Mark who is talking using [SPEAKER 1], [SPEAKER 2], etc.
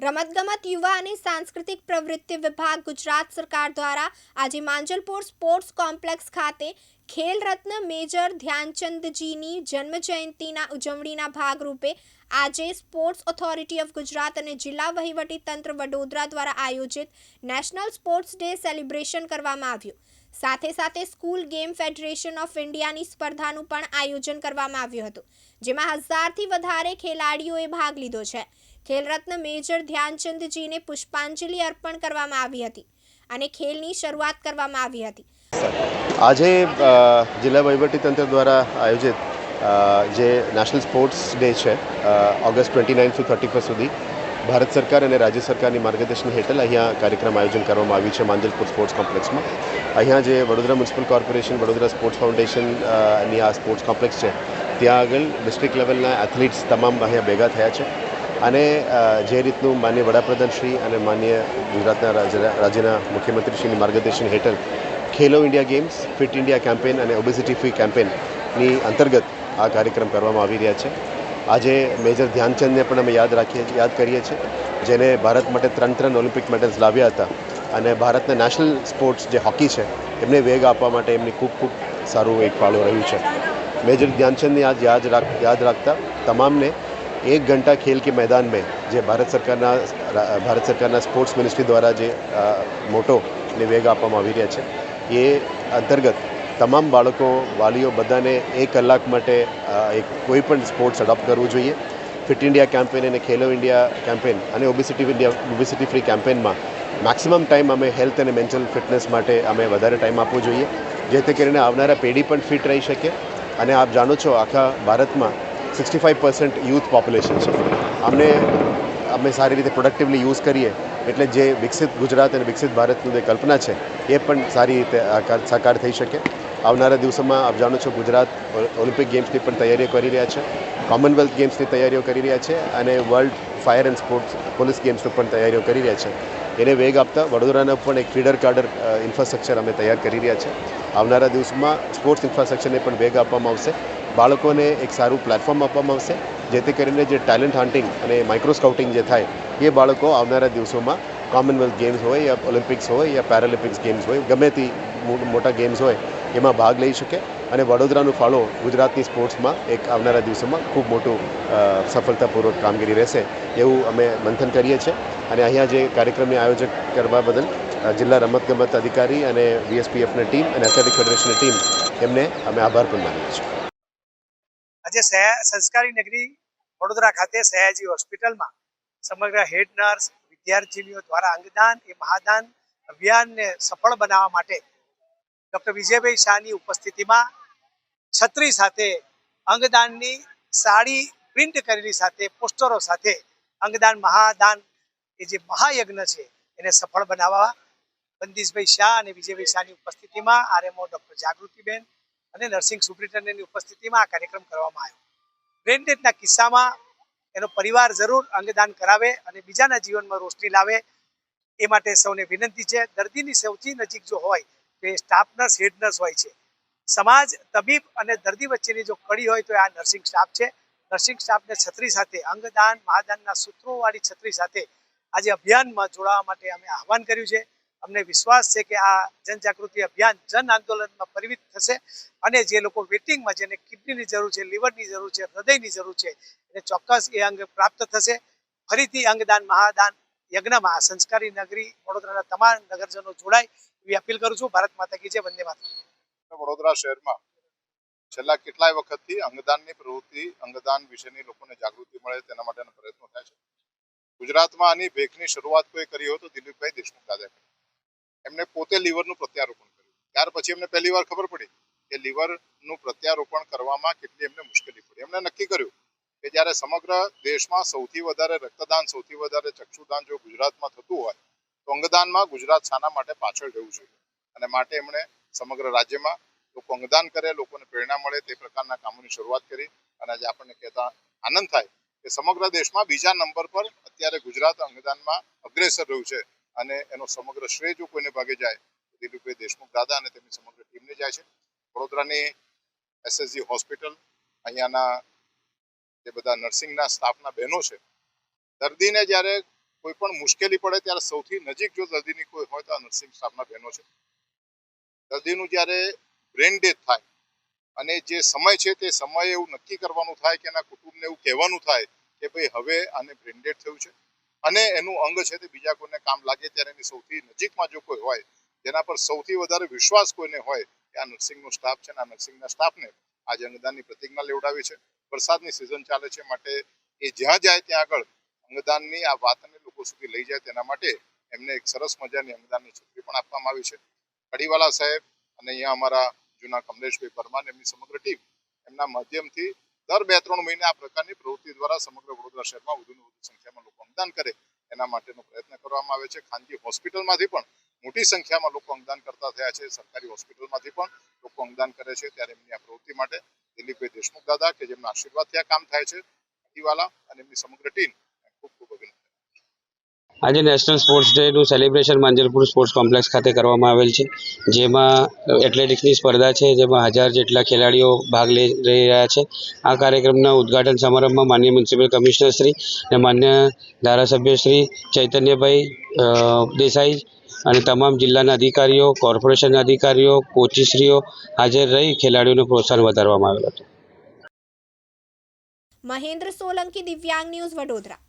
[SPEAKER 1] રમતગમત યુવા અને સાંસ્કૃતિક પ્રવૃત્તિ વિભાગ ગુજરાત સરકાર દ્વારા આજે માંજલપુર સ્પોર્ટ્સ કોમ્પ્લેક્સ ખાતે ખેલ રત્ન મેજર ધ્યાનચંદજીની જન્મજયંતિના ઉજવણીના ભાગરૂપે આજે સ્પોર્ટ્સ ઓથોરિટી ઓફ ગુજરાત અને જિલ્લા વહીવટી તંત્ર વડોદરા દ્વારા આયોજિત નેશનલ સ્પોર્ટ્સ ડે સેલિબ્રેશન કરવામાં આવ્યું. સાથે સાથે સ્કૂલ ગેમ ફેડરેશન ઓફ ઇન્ડિયાની સ્પર્ધાનું પણ આયોજન કરવામાં આવ્યું હતું, જેમાં હજારથી વધારે ખેલાડીઓએ ભાગ લીધો છે. ખેલરત્ન મેજર ધ્યાનચંદજીને પુષ્પાંજલિ અર્પણ કરવામાં આવી હતી અને ખેલની શરૂઆત કરવામાં આવી હતી.
[SPEAKER 2] આજે જિલ્લા જિલ્લા વહીવટીતંત્ર દ્વારા આયોજિત જે નેશનલ સ્પોર્ટ્સ ડે છે August twenty nine to thirty first સુધી, ભારત સરકાર અને રાજ્ય સરકારની માર્ગદર્શન હેઠળ અહીંયા કાર્યક્રમ આયોજન કરવામાં આવ્યું છે માંજલપુર સ્પોર્ટ્સ કોમ્પ્લેક્સમાં અહીંયા જે Vadodara municipal corporation Vadodara sports ફાઉન્ડેશનની આ સ્પોર્ટ્સ કોમ્પ્લેક્સ છે, ત્યાં આગળ ડિસ્ટ્રિક્ટ લેવલના એથ્લીટ્સ તમામ અહીંયા ભેગા થયા છે. અને જે રીતનું માન્ય વડાપ્રધાન શ્રી અને માન્ય ગુજરાતના રાજ્ય- રાજ્યના મુખ્યમંત્રીશ્રીની માર્ગદર્શન હેઠળ Khelo India games, fit India campaign અને ઓબેસિટી ફ્રી કેમ્પેનની અંતર્ગત આ કાર્યક્રમ કરવામાં આવી રહ્યા છે. આજે મેજર ધ્યાનચંદને પણ અમે યાદ રાખીએ, યાદ કરીએ છીએ, જેને ભારત માટે ત્રણ ત્રણ ઓલિમ્પિક મેડલ્સ લાવ્યા હતા અને ભારતના નેશનલ સ્પોર્ટ્સ જે હોકી છે, એમને વેગ આપવા માટે એમની ખૂબ ખૂબ સારું એક ફાળો રહ્યું છે. મેજર ધ્યાનચંદને આજ યાદ રાખ, યાદ રાખતા તમામને એક ઘંટા ખેલ કે મેદાનમાં જે ભારત સરકારના ભારત સરકારના સ્પોર્ટ્સ મિનિસ્ટ્રી દ્વારા જે મોટો ને વેગ આપવામાં આવી રહ્યા છે, એ અંતર્ગત તમામ બાળકો, વાલીઓ બધાને એક કલાક માટે એક કોઈ પણ સ્પોર્ટ્સ અડોપ્ટ કરવું જોઈએ. ફિટ ઇન્ડિયા કેમ્પેન અને ખેલો ઇન્ડિયા કેમ્પેન અને ઓબિસિટી ઇન્ડિયા ઓબેસિટી ફ્રી કેમ્પેનમાં મેક્સિમમ ટાઈમ અમે હેલ્થ અને મેન્ટલ ફિટનેસ માટે અમે વધારે ટાઈમ આપવો જોઈએ, જેથી કરીને આવનારા પેઢી પણ ફિટ રહી શકે. અને આપ જાણો છો આખા ભારતમાં sixty five percent youth population છે. અમને, અમે સારી રીતે પ્રોડક્ટિવલી યુઝ કરીએ, એટલે જે વિકસિત ગુજરાત અને વિકસિત ભારતની જે કલ્પના છે, એ પણ સારી રીતે સાકાર થઈ શકે. આવનારા દિવસોમાં આપ જાણો છો ગુજરાત ઓલિમ્પિક ગેમ્સની પણ તૈયારીઓ કરી રહ્યા છે કોમનવેલ્થ ગેમ્સની તૈયારીઓ કરી રહ્યા છે અને world fire and sports police ગેમ્સની પણ તૈયારીઓ કરી રહ્યા છે. એને વેગ આપતા વડોદરાના પણ એક ફીડર કાર્ડર ઇન્ફ્રાસ્ટ્રક્ચર અમે તૈયાર કરી રહ્યા છે. આવનારા દિવસમાં સ્પોર્ટ્સ ઇન્ફ્રાસ્ટ્રક્ચરને પણ વેગ આપવામાં આવશે. બાળકોને એક સારું પ્લેટફોર્મ આપવામાં આવશે, જેથી કરીને જે ટેલેન્ટ હન્ટિંગ અને માઇક્રો સ્કાઉટિંગ જે થાય, એ બાળકો આવનારા દિવસોમાં કોમનવેલ્થ ગેમ્સ હોય યા ઓલિમ્પિક્સ હોય યા પેરાલિમ્પિક્સ ગેમ્સ હોય, ગમે તે મોટા ગેમ્સ હોય, એમાં ભાગ લઈ શકે અને વડોદરાનું ફાળો ગુજરાતની સ્પોર્ટ્સમાં એક આવનારા દિવસોમાં ખૂબ મોટું સફળતાપૂર્વક કામગીરી રહેશે, એવું અમે મંથન કરીએ છીએ. અને અહીંયા જે કાર્યક્રમને આયોજક કરવા બદલ જિલ્લા રમતગમત અધિકારી અને વીએસપીએફની ટીમ અને એથ્લેટિક ફેડરેશનની ટીમ, એમને અમે આભાર પણ માનીએ છીએ.
[SPEAKER 3] આજે સંસ્કારી નગરી વડોદરા ખાતે સયાજી હોસ્પિટલમાં સમગ્ર હેડ નર્સ, વિદ્યાર્થીનીઓ દ્વારા અંગદાન, એ મહાદાન અભિયાનને સફળ બનાવવા માટે ડૉક્ટર વિજયભાઈ શાહની ઉપસ્થિતિમાં છત્રી સાથે અંગદાનની સાડી પ્રિન્ટ કરેલી સાથે, પોસ્ટરો સાથે અંગદાન મહાદાન, એ જે મહાયજ્ઞ છે, એને સફળ બનાવવા બંદીશભાઈ શાહ અને વિજયભાઈ શાહની ઉપસ્થિતિમાં આરએમઓ ડૉક્ટર જાગૃતિબેન અને નર્સિંગ સુપ્રિન્ટેન્ડન્ટની ઉપસ્થિતિમાં આ કાર્યક્રમ કરવામાં આવ્યો. બ્રેન ડેથના કિસ્સામાં એનો પરિવાર જરૂર અંગદાન કરાવે અને બીજાના જીવનમાં રોશની લાવે એ માટે સૌને વિનંતી છે. દર્દીની સૌથી નજીક જો હોય તો એ સ્ટાફ નર્સ હેડ નર્સ હોય છે. સમાજ, તબીબ અને દર્દી વચ્ચેની જો કડી હોય તો આ નર્સિંગ સ્ટાફ છે. નર્સિંગ સ્ટાફને છત્રી સાથે અંગદાન, મહાદાનના સૂત્રોવાળી છત્રી સાથે આજે અભિયાનમાં જોડાવા માટે અમે આહવાન કર્યું છે. અમને વિશ્વાસ છે કે આ જનજાગૃતિ અભિયાન જન આંદોલનમાં પરિવિત થશે અને જે લોકો વેટિંગમાં જેને કિડનીની જરૂર છે, લીવરની જરૂર છે, હૃદયની જરૂર છે, એને ચોક્કસ એ અંગ પ્રાપ્ત થશે. ફરીથી અંગદાન, મહાદાન, યજ્ઞમાં સંસ્કારી નગરી વડોદરાના તમામ નગરજનો જોડાય એવી અપીલ કરું છું. ભારત માતા કી જય, વંદે માતા
[SPEAKER 4] વડોદરા શહેરમાં છેલ્લા કેટલાય વખતથી અંગદાનની પ્રવૃત્તિ, અંગદાન વિશેની લોકોને જાગૃતિ મળે તેના માટેના પ્રયત્નો થાય છે. ગુજરાતમાં આની ભેખની શરૂઆત કોઈ કરી હોય તો દિલીપભાઈ દેશમુખ દાદા એમને પોતે લીવરનું પ્રત્યારોપણ કર્યું. ત્યાર પછી એમને પહેલી વાર ખબર પડી કે લીવરનું પ્રત્યારોપણ કરવામાં કેટલી એમને મુશ્કેલી પડી. એમણે નક્કી કર્યું કે જ્યારે સમગ્ર દેશમાં સૌથી વધારે રક્તદાન, સૌથી વધારે ચક્ષુદાન જો ગુજરાતમાં થતું હોય, તો અંગદાનમાં ગુજરાત શાના માટે પાછળ રહેવું જોઈએ. અને માટે એમણે સમગ્ર રાજ્યમાં લોકો અંગદાન કરે, લોકોને પ્રેરણા મળે તે પ્રકારના કામોની શરૂઆત કરી. અને આજે આપણને કહેતા આનંદ થાય કે સમગ્ર દેશમાં બીજા નંબર પર અત્યારે ગુજરાત અંગદાનમાં અગ્રેસર રહ્યું છે. અને એનો સમગ્ર શ્રેય જો કોઈને ભાગે જાય દિલીપભાઈ દેશમુખ દાદા અને તેમની સમગ્ર ટીમને જાય છે. વડોદરાની એસએસજી હોસ્પિટલ, અહીંયાના જે બધા નર્સિંગના સ્ટાફના બહેનો છે, દર્દીને જ્યારે કોઈ પણ મુશ્કેલી પડે ત્યારે સૌથી નજીક જો દર્દીની કોઈ હોય તો આ નર્સિંગ સ્ટાફના બહેનો છે. દર્દીનું જ્યારે બ્રેન ડેથ થાય અને જે સમય છે તે સમયે એવું નક્કી કરવાનું થાય કે એના કુટુંબને એવું કહેવાનું થાય કે ભાઈ હવે આને બ્રેન ડેથ થયું છે. અને એનું અંગ છે તે બીજા કોઈને કામ લાગે ત્યારે એની સૌથી નજીકમાં જો કોઈ હોય, જેના પર સૌથી વધારે વિશ્વાસ કોઈને હોય કે આ નર્સિંગનો સ્ટાફ છે આ નર્સિંગના સ્ટાફને આજે અંગદાનની પ્રતિજ્ઞા લેવડાવી છે. વરસાદની સિઝન ચાલે છે માટે એ જ્યાં જાય ત્યાં આગળ અંગદાનની આ વાતને લોકો સુધી લઈ જાય તેના માટે એમને એક સરસ મજાની અંગદાનની છત્રી પણ આપવામાં આવી છે. કડીવાલા સાહેબ અને અહીંયા અમારા જૂના કમલેશભાઈ પરમાર એમની સમગ્ર ટીમ એમના માધ્યમથી દર બે ત્રણ મહિને આ પ્રકારની પ્રવૃત્તિ દ્વારા સમગ્ર વડોદરા શહેરમાં વધુને વધુ સંખ્યામાં લોકો અંગદાન કરે. એના માટેનો પ્રયત્ન કરવામાં આવે છે. ખાનગી હોસ્પિટલમાંથી પણ મોટી સંખ્યામાં લોકો અંગદાન કરતા થયા છે. સરકારી હોસ્પિટલમાંથી પણ લોકો અંગદાન કરે છે. ત્યારે એમની આ પ્રવૃત્તિ માટે દિલીપભાઈ દેશમુખ દાદા કે જેમના આશીર્વાદથી આ કામ થાય છે અને એમની સમગ્ર ટીમ
[SPEAKER 5] આજે નેશનલ સ્પોર્ટ્સ ડેનું સેલિબ્રેશન માંજલપુર સ્પોર્ટ્સ કોમ્પ્લેક્સ ખાતે કરવામાં આવેલ છે. જેમાં એથ્લેટિક્સની સ્પર્ધા છે, જેમાં હજાર જેટલા ખેલાડીઓ ભાગ લઈ રહી રહ્યા છે. આ કાર્યક્રમના ઉદ્ઘાટન સમારંભમાં માન્ય મ્યુનિસિપલ કમિશનર શ્રી અને માન્ય ધારાસભ્ય શ્રી ચૈતન્યભાઈ દેસાઈ અને તમામ જિલ્લાના અધિકારીઓ કોર્પોરેશનના અધિકારીઓ કોચિશ્રીઓ હાજર રહી ખેલાડીઓને પ્રોત્સાહન વધારવામાં આવેલ હતું.
[SPEAKER 1] મહેન્દ્ર સોલંકી, દિવ્યાંગ ન્યૂઝ વડોદરા.